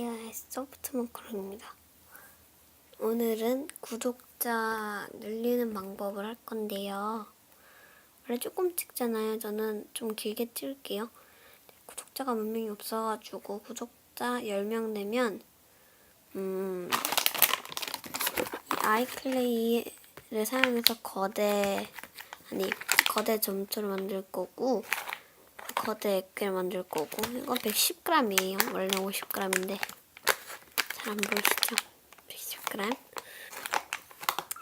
의 소프트 마카롱입니다. 오늘은 구독자 늘리는 방법을 할 건데요. 원래 조금 찍잖아요. 저는 좀 길게 찍을게요. 구독자가 몇 명이 없어가지고 구독자 10명 되면 음, 이 아이클레이를 사용해서 거대 아니 거대 점토를 만들 거고 거대 액괴를 만들 거고 이건 110g이에요. 원래 50g인데 잘 안 보이시죠? 110g.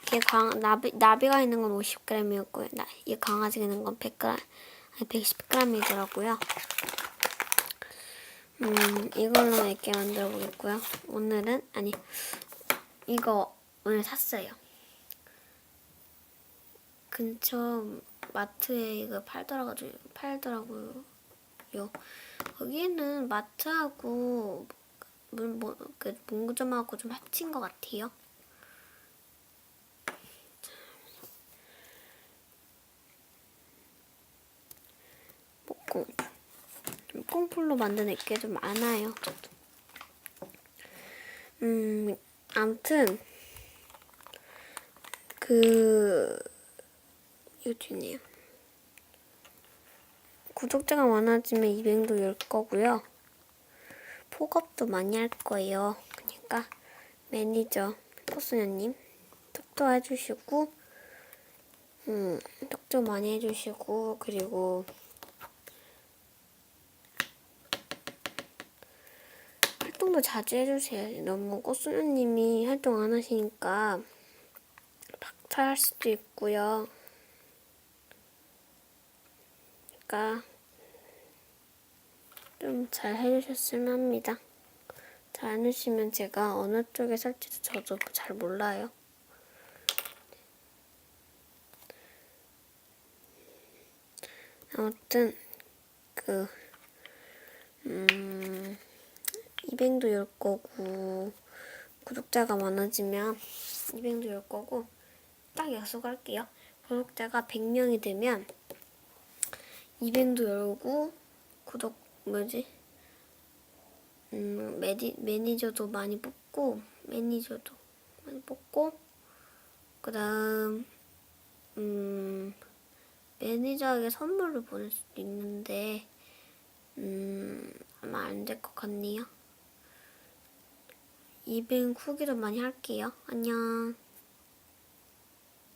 이게 강 나비 나비가 있는 건 50g이었고요. 나, 이 강아지가 있는 건 100g 아니 110g이더라고요. 음 이걸로 액괴 만들어 보겠고요. 오늘은 아니 이거 오늘 샀어요. 근처 마트에 이거 팔더라고요. 팔더라고요. 거기에는 마트하고 문, 뭐, 그 문구점하고 좀 합친 것 같아요. 목공. 꽁풀로 만든 액게 좀 많아요. 음, 암튼 그 있네요. 구독자가 많아지면 200도 열 거고요. 폭업도 많이 할 거예요. 그러니까 매니저 코스녀님 톡도 해주시고 음, 톡도 많이 해주시고 그리고 활동도 자주 해주세요. 너무 꽃소녀님이 활동 안 하시니까 박탈할 수도 있고요. 그러니까 좀 잘 해주셨으면 합니다. 잘 안 해주시면 제가 어느 쪽에 살지도 저도 잘 몰라요. 아무튼 그 음, 200도 열 거고 구독자가 많아지면 200도 열 거고 딱 약속할게요. 구독자가 100명이 되면 200도 열고 구독 뭐지? 음, 매니, 매니저도 많이 뽑고 매니저도 많이 뽑고 그다음 음, 매니저에게 선물을 보낼 수도 있는데 음, 아마 안 될 것 같네요. 200 후기도 많이 할게요. 안녕.